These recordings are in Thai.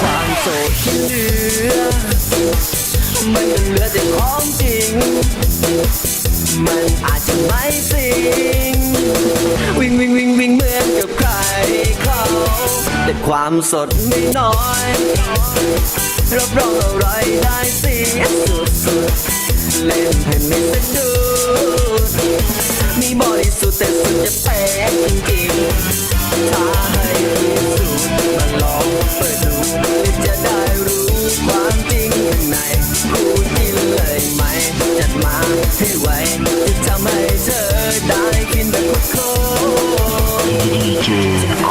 ความโสดที่เหลือ มันเป็นเหลือแต่ของจริง มันอาจจะไม่สิงวิ่งวิ่งวิ่งวิ่งเหมือนกับใครเขาแต่ความสดไม่น้อยรับรองอร่อยได้สียสุดเล่นให้ไม่สะดุดมีบริสุทธิ์แต่สุดจะเปล ใจะทำให้เธอได้กินแบบโคตร DJ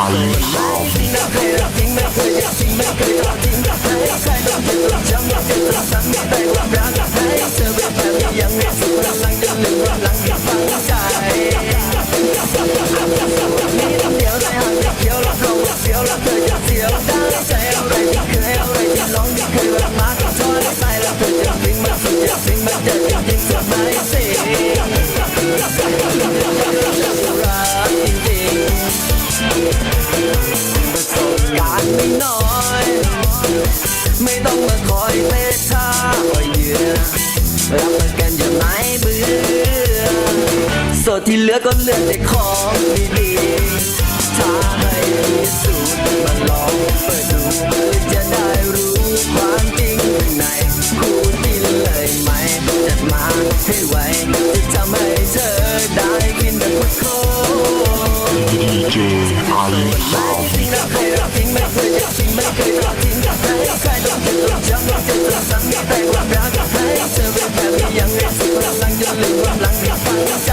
Ali Sound ไม่เคยรักจริงไม่เคยอยากจริงไม่เคยรักจริงให้ใครต้องเจ็บต้องช้ำต้องเจ็บต้องซ้ำแต่รักให้เธอเป็นแบบยังไม่สุดพลังจะลืมความหลังที่ฝังใจมีน้ำเดียวใจหักเดียวรับรองเสียวแล้วเธอจะเสียวได้ใจอะไรที่เคยอะไรที่ลองที่เคยรักมากก็ทอดไปแล้วเธอจะฟิงมันสุดจะฟิงมันจะจริง ไม่ต้องมาคอยเตะท่าคอยเหยื่อรับประกันอย่าไม่เบื่อโสดที่เหลือก็เหลือแต่ของดีๆถ้าให้พิสูจน์มาลองเปิดดูจะได้รู้ความจริงข้างในคู่ที่เลยไหมจัดมาให้ไวจะทำให้เธอได้กินแบบโคตร DJ Ali Sound ไม่เคยรักจริง ไม่เคยอยากจริงไม่เคยรังใครต้องเจ็บต้องจำต้องเจ็บต้องซ้ำมีแต่ความรักให้เธอเป็นแบบที่ยังไม่สุดพลังจนลืมความหลังที่ฝังใจ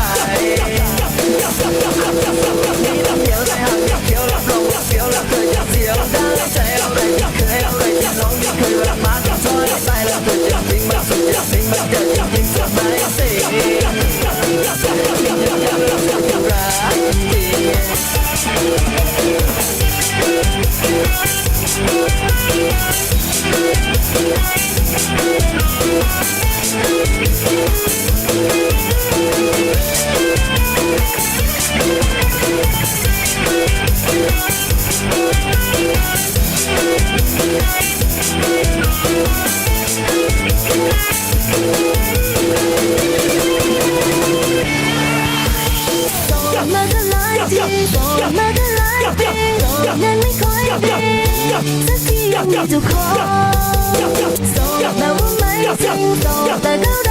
โส กทียังมีเจ้าของ